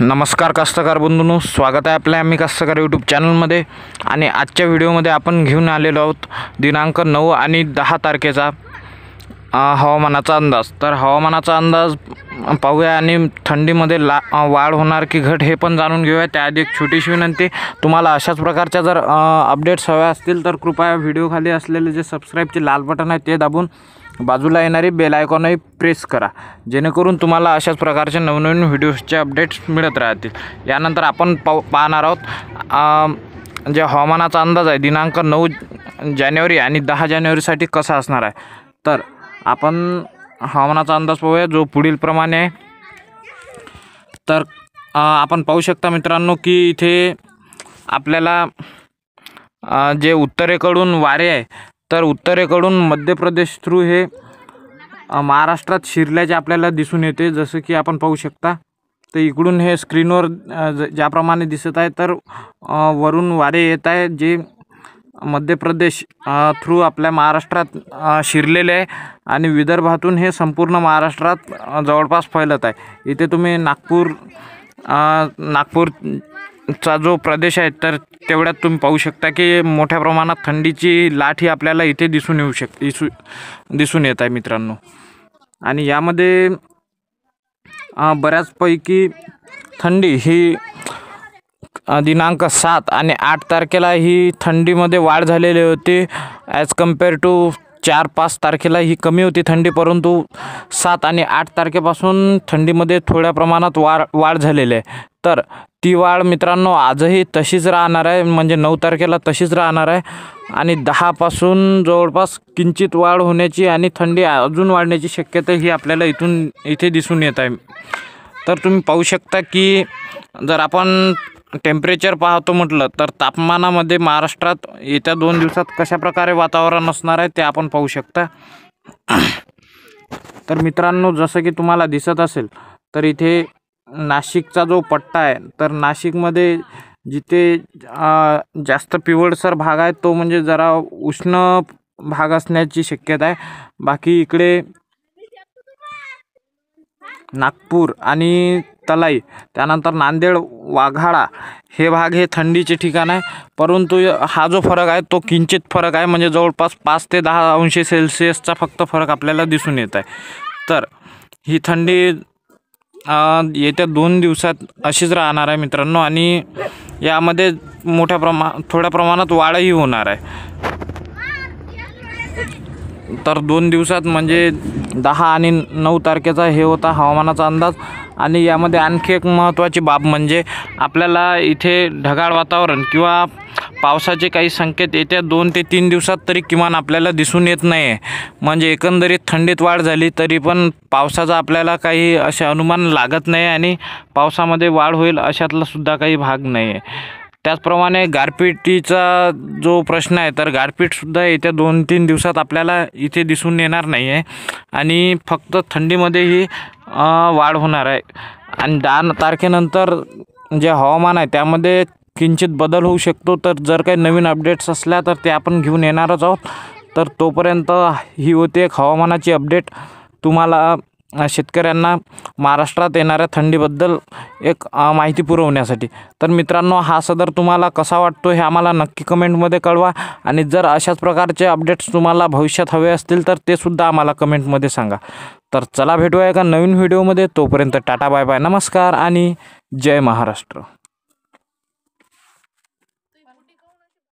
नमस्कार कास्तकार बंधूंनो स्वागत आहे आपल्या आम्ही कास्तकार यूट्यूब चॅनलमध्ये आणि आजच्या व्हिडिओमध्ये आपण घेऊन आलेलो आहोत दिनांक नऊ आणि दहा तारखेचा हवामानाचा अंदाज. तर हवामानाचा अंदाज पाहूया आणि थंडीमध्ये ला वाढ होणार की घट हे पण जाणून घेऊया. त्याआधी एक छोटीशी विनंती तुम्हाला अशाच प्रकारच्या जर अपडेट्स हव्या असतील तर कृपया व्हिडिओखाली असलेले जे सबस्क्राईबचे लाल बटन आहे ते दाबून बाजूला येणारी बेल आयकॉनही प्रेस करा. जेणेकरून तुम्हाला अशाच प्रकारचे नवनवीन व्हिडिओजचे अपडेट्स मिळत राहतील. यानंतर आपण पाहणार आहोत जे हवामानाचा अंदाज आहे दिनांक नऊ जानेवारी आणि दहा जानेवारीसाठी कसा असणार आहे. तर आपण हवामानाचा अंदाज पाहूया जो पुढील प्रमाणे आहे. तर आपण पाहू शकता मित्रांनो की इथे आपल्याला जे उत्तरेकडून वारे आहे तर उत्तरेकडून मध्य प्रदेश थ्रू हे महाराष्ट्रात शिरल्याचे आपल्याला दिसून येते. जसं की आपण पाहू शकता तर इकडून हे स्क्रीनवर ज- ज्याप्रमाणे दिसत आहे तर वरून वारे येत आहे जे मध्य प्रदेश थ्रू आपल्या महाराष्ट्रात शिरलेले आहे आणि विदर्भातून हे संपूर्ण महाराष्ट्रात जवळपास फैलत आहे. इथे तुम्ही नागपूर नागपूरचा जो प्रदेश आहे तर तेवढ्यात तुम्ही पाहू शकता की मोठ्या प्रमाणात थंडीची लाट ही आपल्याला इथे दिसून येऊ शक दिसू दिसून येत आहे मित्रांनो. आणि यामध्ये बऱ्याचपैकी थंडी ही दिनांक सात आणि आठ तारखेला ही थंडीमध्ये वाढ झालेली होती. ॲज कंपेअर टू चार पाच तारखेला ही कमी होती थंडी परंतु सात आणि आठ तारखेपासून थंडीमध्ये थोड्या प्रमाणात वाढ वाढ झालेली आहे. तर ती वाढ मित्रांनो आजही तशीच राहणार आहे म्हणजे नऊ तारखेला तशीच राहणार आहे. आणि दहापासून जवळपास किंचित वाढ होण्याची आणि थंडी अजून वाढण्याची शक्यता ही आपल्याला इथून इथे दिसून येत आहे. तर तुम्ही पाहू शकता की जर आपण टेम्परेचर पाहतो म्हटलं तर तापमानामध्ये महाराष्ट्रात येत्या दोन दिवसात कशा प्रकारे वातावरण असणार आहे ते आपण पाहू शकता. तर मित्रांनो जसं की तुम्हाला दिसत असेल तर इथे नाशिकचा जो पट्टा आहे तर नाशिकमध्ये जिथे जास्त पिवळसर भाग आहे तो म्हणजे जरा उष्ण भाग असण्याची शक्यता आहे. बाकी इकडे नागपूर आणि तलाई त्यानंतर नांदेड वाघाडा हे भाग हे थंडीचे ठिकाण आहे. परंतु हा जो फरक आहे तो किंचित फरक आहे. म्हणजे जवळपास पाच ते दहा अंश सेल्सिअसचा फक्त फरक आपल्याला दिसून येत आहे. तर ही थंडी येत्या दोन दिवसात अशीच राहणार आहे मित्रांनो. आणि यामध्ये मोठ्या प्रमा थोड्या प्रमाणात वाढही होणार आहे. तर दोन दिवसात म्हणजे दहा आणि नऊ तारखेचा हे होता हवामानाचा अंदाज. आणि यामध्ये आणखी एक महत्त्वाची बाब म्हणजे आपल्याला इथे ढगाळ वातावरण किंवा पावसाचे काही संकेत येत्या दोन ते तीन दिवसात तरी किमान आपल्याला दिसून येत नाही आहे म्हणजे एकंदरीत थंडीत वाढ झाली तरी पण पावसाचा आपल्याला काही असे अनुमान लागत नाही आणि पावसामध्ये वाढ होईल अशातला सुद्धा काही भाग नाही आहे त्याचप्रमाणे गारपिटीचा जो प्रश्न आहे तर गारपीटसुद्धा येत्या दोन तीन दिवसात आपल्याला इथे दिसून येणार नाही आहे आणि फक्त थंडीमध्येही वाढ होणार आहे. आणि दहा तारखेनंतर जे हवामान आहे त्यामध्ये किंचित बदल होऊ शकतो. तर जर काही नवीन अपडेट्स असल्या तर ते आपण घेऊन येणारच आहोत. तर तोपर्यंत ही होती एक हवामानाची अपडेट. तुम्हाला शेतकऱ्यांना महाराष्ट्रात येणाऱ्या थंडीबद्दल एक माहिती पुरवण्यासाठी. तर मित्रांनो हा सदर तुम्हाला कसा वाटतो हे आम्हाला नक्की कमेंटमध्ये कळवा आणि जर अशाच प्रकारचे अपडेट्स तुम्हाला भविष्यात हवे असतील तर ते सुद्धा आम्हाला कमेंटमध्ये सांगा. तर चला भेटूया एका नवीन व्हिडिओमध्ये. तोपर्यंत टाटा बाय बाय. नमस्कार आणि जय महाराष्ट्र.